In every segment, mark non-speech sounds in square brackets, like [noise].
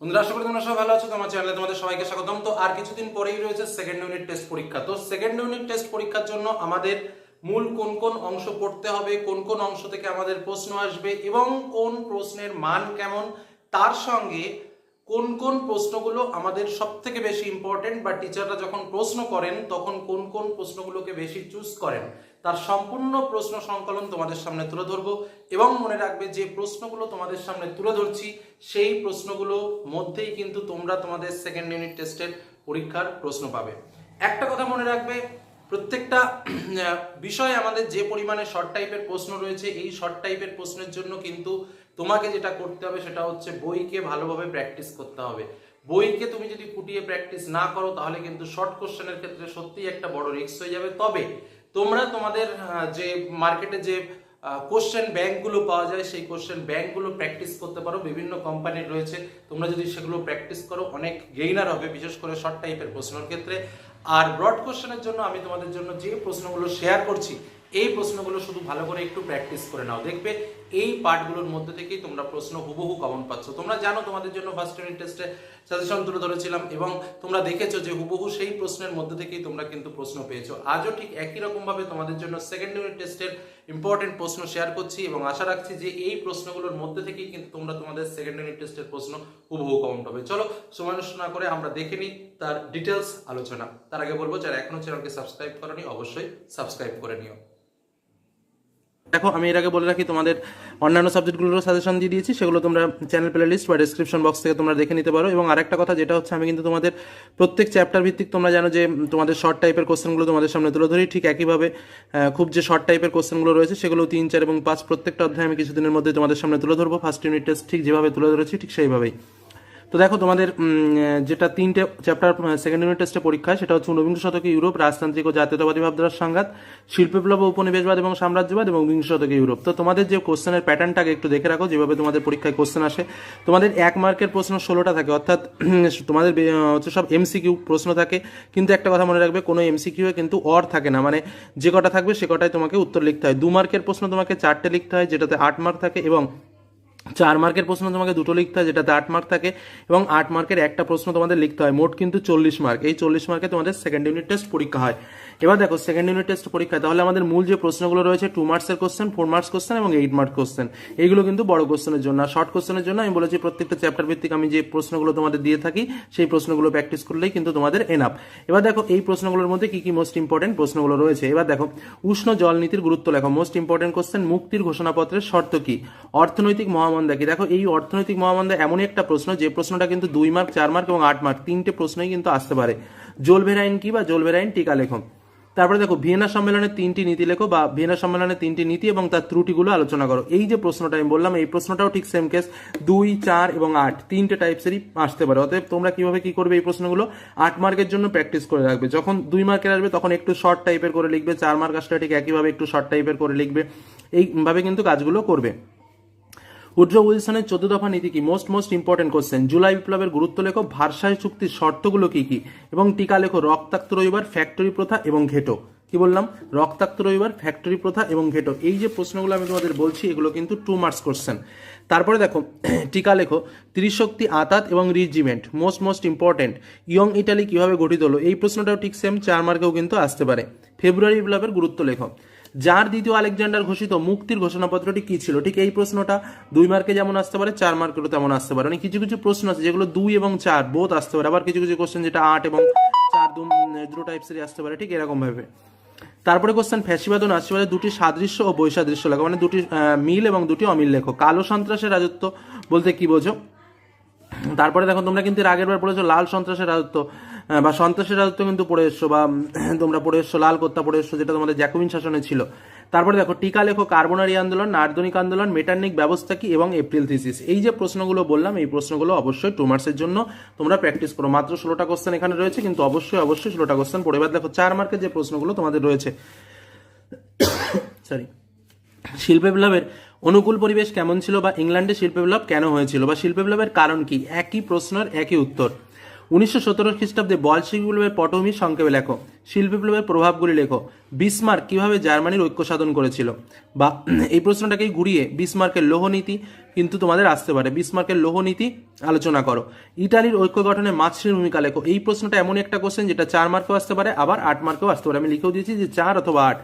বন্ধুরা, আশা করি তোমরা সবাই ভালো আছো। তোমার চ্যানেলে তোমাদের সবাইকে স্বাগতম। তো আর কিছুদিন পরেই রয়েছে সেকেন্ড ইউনিট টেস্ট পরীক্ষা। তো সেকেন্ড ইউনিট টেস্ট পরীক্ষার জন্য আমাদের মূল কোন কোন অংশ পড়তে হবে, কোন কোন অংশ থেকে আমাদের প্রশ্ন আসবে এবং কোন প্রশ্নের মান কেমন, তার সঙ্গে কোন কোন প্রশ্নগুলো আমাদের সব থেকে বেশি ইম্পর্টেন্ট বা টিচাররা যখন প্রশ্ন করেন, তখন কোন কোন প্রশ্নগুলোকে বেশি চুজ করেন। তার সম্পূর্ণ প্রশ্ন সংকলন তোমাদের সামনে তুলে ধরবো এবং মনে রাখবে যে প্রশ্নগুলো তোমাদের সামনে তুলে ধরছি, সেই প্রশ্নগুলো মধ্যেই কিন্তু তোমরা তোমাদের সেকেন্ড ইউনিট টেস্টের পরীক্ষার প্রশ্ন পাবে। একটা কথা মনে রাখবে, প্রত্যেকটা বিষয়ে আমাদের যে পরিমাণে শর্ট টাইপের প্রশ্ন রয়েছে, এই শর্ট টাইপের প্রশ্নের জন্য কিন্তু তোমাকে যেটা করতে হবে সেটা হচ্ছে বইকে ভালোভাবে প্র্যাকটিস করতে হবে। বইকে তুমি যদি ফুটিয়ে প্র্যাকটিস না করো, তাহলে কিন্তু শর্ট কোশ্চেনের ক্ষেত্রে সত্যিই একটা বড় রিস্ক হয়ে যাবে। তবে তোমরা তোমাদের যে মার্কেটে যে কোশ্চেন ব্যাংকগুলো পাওয়া যায়, সেই কোশ্চেন ব্যাংকগুলো প্র্যাকটিস করতে পারো। বিভিন্ন কোম্পানির রয়েছে। তোমরা যদি সেগুলো প্র্যাকটিস করো, অনেক গেইনার হবে, বিশেষ করে শর্ট টাইপের প্রশ্নের ক্ষেত্রে। আর ব্রড কোশ্চেনের জন্য আমি তোমাদের জন্য যে প্রশ্নগুলো শেয়ার করছি, এই প্রশ্নগুলো শুধু ভালো করে একটু প্র্যাকটিস করে নাও। দেখবে এই পার্টগুলোর মধ্যে থেকেই তোমরা প্রশ্ন হুবহু কমন পাচ্ছ। তোমরা জানো তোমাদের জন্য ফার্স্ট ইউনিট টেস্টে সাজেশন তুলে ধরেছিলাম এবং তোমরা দেখেছ যে হুবহু সেই প্রশ্নের মধ্যে থেকেই তোমরা কিন্তু প্রশ্ন পেয়েছ। আজও ঠিক একই রকম ভাবে তোমাদের জন্য সেকেন্ড ইউনিট টেস্টের ইম্পর্টেন্ট প্রশ্ন শেয়ার করছি এবং আশা রাখছি যে এই প্রশ্নগুলোর মধ্যে থেকেই কিন্তু তোমরা তোমাদের সেকেন্ড ইউনিট টেস্টের প্রশ্ন হুবহু কমন পাবে। চলো সময় নষ্ট না করে আমরা দেখে নিই তার ডিটেলস আলোচনা। তার আগে বলব, যারা এখনও চ্যানেলকে সাবস্ক্রাইব করনি, অবশ্যই সাবস্ক্রাইব করে নিও। দেখো, আমি এর আগে বলে রাখি, তোমাদের অন্যান্য সাবজেক্টগুলোরও সাজেশন দিয়ে দিয়েছি, সেগুলো তোমরা চ্যানেল প্লে লিস্ট বা ডিসক্রিপশন বক্স থেকে তোমরা দেখে নিতে পারো। এবং আরেকটা কথা, যেটা হচ্ছে, আমি কিন্তু তোমাদের প্রত্যেক চ্যাপ্টার ভিত্তিক তোমরা জানো যে তোমাদের শর্ট টাইপের কোশ্চেনগুলো তোমাদের সামনে তুলে ধরি। ঠিক একইভাবে খুব যে শর্ট টাইপের কোশ্চেনগুলো রয়েছে, সেগুলো তিন, চার এবং পাঁচ প্রত্যেকটা অধ্যায় আমি কিছুদিনের মধ্যে তোমাদের সামনে তুলে ধরবো। ফার্স্ট ইউনিট টেস্ট ঠিক যেভাবে তুলে ধরেছি, ঠিক সেইভাবেই। তো দেখো তোমাদের যেটা তিনটে চ্যাপ্টার সেকেন্ড ইউনিট টেস্টে পরীক্ষা, সেটা হচ্ছে ঊনবিংশ শতকে ইউরোপ, রাজতান্ত্রিক ও জাতীয়তাবাদী ভাবধারার সংঘাত শিল্প বিপ্লব উপনিবেশবাদ এবং সাম্রাজ্যবাদ এবং বিংশ শতকে ইউরোপ। তো তোমাদের যে কোশ্চেনের প্যাটার্নটাকে একটু দেখে রাখো, যেভাবে তোমাদের পরীক্ষায় কোশ্চেন আসে। তোমাদের এক মার্কের প্রশ্ন ষোলোটা থাকে, অর্থাৎ তোমাদের হচ্ছে সব এমসিকিউ প্রশ্ন থাকে, কিন্তু একটা কথা মনে রাখবে, কোনো এমসিকিউ কিন্তু অর থাকে না। মানে যে কটা থাকবে, সে কটাই তোমাকে উত্তর লিখতে হয়। দু মার্কের প্রশ্ন তোমাকে চারটে লিখতে হয়, যেটাতে আট মার্ক থাকে এবং চার মার্কের প্রশ্ন তোমাকে দুটো লিখতে হয়, যেটাতে আট মার্ক থাকে, এবং আট মার্কের একটা প্রশ্ন তোমাদের লিখতে হয়। মোট কিন্তু চল্লিশ মার্ক। এই চল্লিশ মার্কে তোমাদের সেকেন্ড ইউনিট টেস্ট পরীক্ষা হয়। এবার দেখো সেকেন্ড ইউনিট টেস্ট পরীক্ষা তাহলে আমাদের মূল যে প্রশ্নগুলো রয়েছে টু মার্কসের কোশ্চেন ফোর মার্কস কোশ্চেন এবং এইট মার্ক কোশ্চেন এইগুলো কিন্তু বড় কোশ্চেনের জন্য। আর শর্ট কোশ্চেনের জন্য আমি বলেছি প্রত্যেকটা চ্যাপ্টার ভিত্তিক আমি যে প্রশ্নগুলো তোমাদের দিয়ে থাকি, সেই প্রশ্নগুলো প্র্যাকটিস করলেই কিন্তু তোমাদের এনাফ এবার দেখো, এই প্রশ্নগুলোর মধ্যে কি কি মোস্ট ইম্পর্টেন্ট প্রশ্নগুলো রয়েছে? এবার দেখো, উষ্ণ জল নীতির গুরুত্ব লেখো। মোস্ট ইম্পর্টেন্ট কোশ্চেন মুক্তির ঘোষণাপত্রের শর্ত কি? অর্থনৈতিক মহামন্দা কি দেখো, এই অর্থনৈতিক মহামন্দা এমনই একটা প্রশ্ন, যে প্রশ্নটা কিন্তু দুই মার্ক, চার মার্ক এবং আট মার্ক, তিনটে প্রশ্নই কিন্তু আসতে পারে। জোলভের আইন কি বা জোলভের আইন টিকা লেখো তারপরে দেখো, ভিয়েনা সম্মেলনের তিনটি নীতি লেখো বা ভিয়েনা সম্মেলনের তিনটি নীতি এবং তার ত্রুটিগুলো আলোচনা করো। এই যে প্রশ্নটা আমি বললাম, এই প্রশ্নটাও ঠিক সেম কেস দুই, চার এবং আট, তিনটে টাইপসেরই আসতে পারে। অতএব তোমরা কীভাবে কি করবে এই প্রশ্নগুলো? আট মার্কের জন্য প্র্যাকটিস করে রাখবে। যখন দুই মার্কের আসবে, তখন একটু শর্ট টাইপের করে লিখবে, চার মার্ক আসলে ঠিক একইভাবে একটু শর্ট টাইপের করে লিখবে। এইভাবে কিন্তু কাজগুলো করবে। উড্রো উইলসনের চোদ্দ দফা নীতি কি? Most most important question July বিপ্লবের গুরুত্ব লেখো ভারসায় চুক্তির শর্তগুলো কি কি? এবং টিকা লেখো, রক্তাক্ত রবিবার ফ্যাক্টরি প্রথা এবং ঘেটো। কি বললাম? রক্তাক্ত রবিবার ফ্যাক্টরি প্রথা এবং ঘেটো। এই যে প্রশ্নগুলো আমি তোমাদের বলছি, এগুলো কিন্তু টু মার্কস কোশ্চেন তারপরে দেখো, [clears throat] টিকা লেখো, ত্রিশক্তি, আতাত এবং regiment most most important young Italy কীভাবে গঠিত হলো? এই প্রশ্নটাও ঠিক সেম চার মার্কেও কিন্তু আসতে পারে। ফেব্রুয়ারি বিপ্লবের গুরুত্ব লেখো। যার দ্বিতীয় আলেকজান্ডার ঘোষিত মুক্তির ঘোষণাপত্রটি কি ছিল? ঠিক এই প্রশ্নটা দুই মার্কে যেমন আসতে পারে, চার মার্কেরও তেমন আসতে পারে। মানে কিছু কিছু প্রশ্ন আছে, যেগুলো দুই এবং চার বোধ আসতে পারে। আবার কিছু কিছু কোশ্চেন যেটা আট এবং চার দুটো টাইপসেরই আসতে পারে, ঠিক এরকম ভাবে। তারপরে কোশ্চেন ফ্যাসিবাদ ও নাসিবাদের দুটি সাদৃশ্য ও বৈসাদৃশ্য লেখো মানে দুটি মিল এবং দুটি অমিল লেখো কালো সন্ত্রাসের রাজত্ব বলতে কি বোঝো? তারপরে দেখো, তোমরা কিন্তু আগের বার পড়েছো, লাল সন্ত্রাসের রাজত্ব। বা সন্ত্রাসের রাজত্ব কিন্তু পড়ে এসছো, বা, [clears throat] তোমরা পড়ে এসছো, লাল কর্তা পড়ে এসছো, যেটা তোমাদের জ্যাকোবিন শাসনে ছিল। তারপরে দেখো, টিকা লেখো, কার্বনারি আন্দোলন, নার্দনিক আন্দোলন, মেটার্নিক ব্যবস্থা কি এবং এপ্রিল থিসিস। এই যে প্রশ্নগুলো বললাম, এই প্রশ্নগুলো অবশ্যই টু মার্কসের জন্য তোমরা প্র্যাকটিস করো। মাত্র ষোলোটা কোশ্চেন এখানে রয়েছে, কিন্তু অবশ্যই অবশ্যই ষোলোটা কোশ্চেন পড়ে। এবার দেখো, চার মার্কের যে প্রশ্নগুলো তোমাদের রয়েছে [coughs] সরি শিল্প বিপ্লবের অনুকূল পরিবেশ কেমন ছিল বা ইংল্যান্ডে শিল্প বিপ্লব কেন হয়েছিল বা শিল্প বিপ্লবের কারণ কি? একই প্রশ্নের একই উত্তর। উনিশশো সতেরো খ্রিস্টাব্দে বলশিক বিপ্লবের পটভূমি সংক্ষেপে লেখো। শিল্প বিপ্লবের প্রভাবগুলি লেখো। বিসমার্ক কীভাবে জার্মানির ঐক্য সাধন করেছিল? বা, এই প্রশ্নটাকেই ঘুরিয়ে বিসমার্কের লৌহনীতি কিন্তু তোমাদের আসতে পারে। বিসমার্কের লৌহনীতি আলোচনা করো। ইটালির ঐক্য গঠনে মাতৃশ্রীর ভূমিকা লেখো। এই প্রশ্নটা এমন একটা কোশ্চেন যেটা চার মার্কেও আসতে পারে, আবার আট মার্কেও আসতে পারে। আমি লিখেও দিয়েছি যে চার অথবা আট।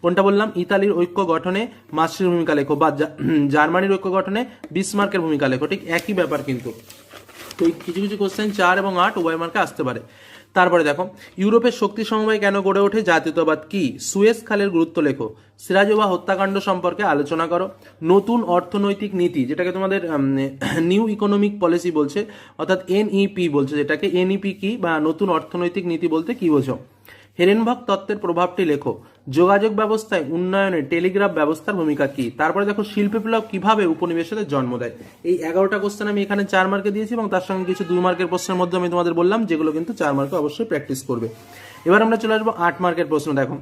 কোনটা বললাম? ইতালির ঐক্য গঠনে মাতৃশ্রীর ভূমিকা লেখো বা জার্মানির ঐক্য গঠনে বিসমার্কের ভূমিকা লেখো। ঠিক একই ব্যাপার কিন্তু। তো এই কিছু কিছু কোশ্চেন চার এবং আট উভয় মার্কে আসতে পারে। তারপরে দেখো, ইউরোপের শক্তি সমবায় কেন গড়ে ওঠে জাতীয়তাবাদ কি? সুয়েজ খালের গুরুত্ব লেখো। সিরাজোবা হত্যাকাণ্ড সম্পর্কে আলোচনা করো। নতুন অর্থনৈতিক নীতি, যেটাকে তোমাদের নিউ ইকোনমিক পলিসি বলছে, অর্থাৎ এনইপি বলছে, যেটাকে এনইপি কি বা নতুন অর্থনৈতিক নীতি বলতে কি বোঝো? হেরেনভক তত্ত্বের প্রভাবটি লেখো। যোগাযোগ ব্যবস্থায় উন্নয়নে টেলিগ্রাফ ব্যবস্থার ভূমিকা কি? তারপরে দেখো, শিল্প বিপ্লব কীভাবে উপনিবেশদের জন্ম দেয়? এই এগারোটা কোশ্চেন আমি এখানে চার মার্কে দিয়েছি এবং তার সঙ্গে কিছু দুই মার্কের প্রশ্নের মধ্যে আমি তোমাদের বললাম, যেগুলো কিন্তু চার মার্কে অবশ্যই প্র্যাকটিস করবে। এবার আমরা চলে আসব আট মার্কের প্রশ্ন, দেখো।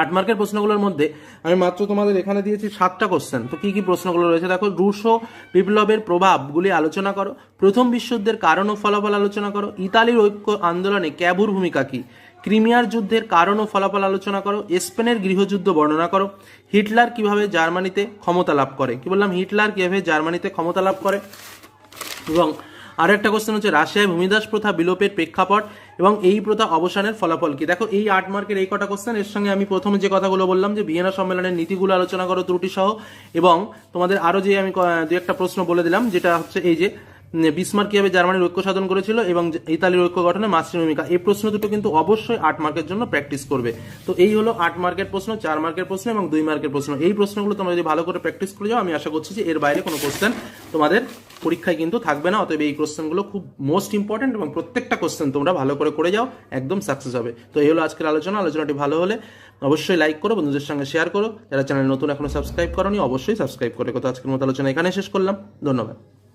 আট মার্কের প্রশ্নগুলোর মধ্যে আমি মাত্র তোমাদের এখানে দিয়েছি সাতটা কোশ্চেন তো কি কি প্রশ্নগুলো রয়েছে? দেখো, রুশো বিপ্লবের প্রভাবগুলি আলোচনা করো। প্রথম বিশ্বযুদ্ধের কারণ ও ফলাফল আলোচনা করো। ইতালির ঐক্য আন্দোলনে ক্যাবুর ভূমিকা কি? ক্রিমিয়ার যুদ্ধের কারণ ও ফলাফল আলোচনা করো, স্পেনের গৃহযুদ্ধ বর্ণনা করো, হিটলার কীভাবে জার্মানিতে ক্ষমতা লাভ করে? কি বললাম? হিটলার কীভাবে জার্মানিতে ক্ষমতা লাভ করে? এবং আরও একটা কোশ্চেন হচ্ছে, রাশিয়ায় ভূমিদাস প্রথা বিলোপের প্রেক্ষাপট এবং এই প্রথা অবসানের ফলাফল কি? দেখো, এই আট মার্কের এই কটা কোশ্চেন এর সঙ্গে আমি প্রথমে যে কথাগুলো বললাম যে ভিয়েনা সম্মেলনের নীতিগুলো আলোচনা করো ত্রুটি সহ এবং তোমাদের আরও যে আমি দু একটা প্রশ্ন বলে দিলাম, যেটা হচ্ছে এই যে বিসমার্ক কীভাবে জার্মানির ঐক্য সাধন করেছিল এবং ইতালির ঐক্য গঠনে মাস্টার ভূমিকা। এই প্রশ্ন দুটো কিন্তু অবশ্যই আট মার্কের জন্য প্র্যাকটিস করবে। তো এই হলো আট মার্কের প্রশ্ন, চার মার্কের প্রশ্ন এবং দুই মার্কের প্রশ্ন। এই প্রশ্নগুলো তোমরা যদি ভালো করে প্র্যাকটিস করে যাও, আমি আশা করছি যে এর বাইরে কোনো কোশ্চেন তোমাদের পরীক্ষায় কিন্তু থাকবে না। অতএব এই কোশ্চেনগুলো খুব মোস্ট ইম্পর্টেন্ট এবং প্রত্যেকটা কোশ্চেন তোমরা ভালো করে করে যাও, একদম সাকসেস হবে। তো এই হলো আজকের আলোচনা। আলোচনাটি ভালো হলে অবশ্যই লাইক করো, বন্ধুদের সঙ্গে শেয়ার করো। যারা চ্যানেল নতুন এখনও সাবস্ক্রাইব করনি, অবশ্যই সাবস্ক্রাইব করে কথা আজকের মতো আলোচনা এখানে শেষ করলাম। ধন্যবাদ।